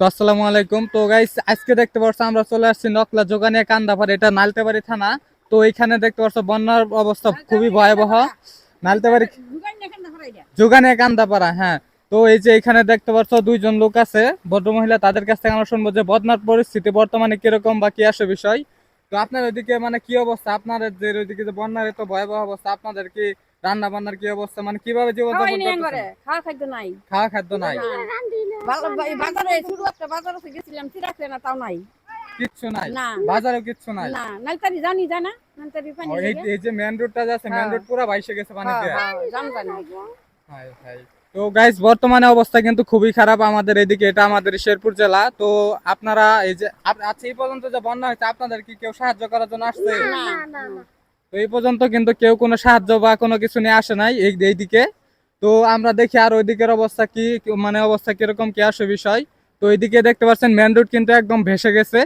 তো আসসালামু আলাইকুম তো গাইস আজকে দেখতে পাচ্ছ আমরা চলে আসছি নকলা যোগানিয়া কান্দাপাড়া এটা নালতেবাড়ি থানা তো এখানে দেখতে পাচ্ছ বন্যার অবস্থা খুবই ভয়াবহ নালতেবাড়ি যোগানিয়া কান্দাপাড়া হ্যাঁ তো এই যে এখানে দেখতে পাচ্ছ দুইজন লোক আছে ভদ্রমহিলা তাদের কাছ থেকে আমরা শুনব যে বন্যার পরিস্থিতি বর্তমানে কীরকম বা কি আসে বিষয় তো আপনার ওইদিকে মানে কি অবস্থা আপনাদের যে ওইদিকে যে বন্যার এত ভয়াবহ অবস্থা আপনাদের কি রান্না বান্নার কি অবস্থা মানে কীভাবে জীবন খাওয়া খাদ্য নাই খাওয়া খাদ্য নাই বাজারে শুধু একটা বাজারে গেছিলাম চিরাখলে না তাও নাই। কিচ্ছু নাই। না। কিচ্ছু নাই। না নালতারি জানি জানা? নালতারি পানি এই এই যে মেন রোডটা যাচ্ছে মেন হ্যাঁ। রোড পুরো ভাইসে গেছে পানিতে জান জানি। হায় হায়। তো গাইস বর্তমানে অবস্থা কিন্তু খুবই খারাপ আমাদের এদিকে এটা আমাদের শেরপুর জেলা। তো আপনারা এই যে আচ্ছা এই পর্যন্ত যে বন্যা হয়েছে আপনাদের কি কেউ সাহায্য করার জন্য আসছে? তো এই পর্যন্ত কিন্তু কেউ কোনো সাহায্য বা কোনো কিছু নিয়ে আসে নাই এই এইদিকে। তো আমরা দেখি আর ওই দিকের অবস্থা কি কি- মানে অবস্থা কীরকম, কি আসে বিষয়। তো ওইদিকে দেখতে পাচ্ছেন মেন রোড কিন্তু একদম ভেসে গেছে।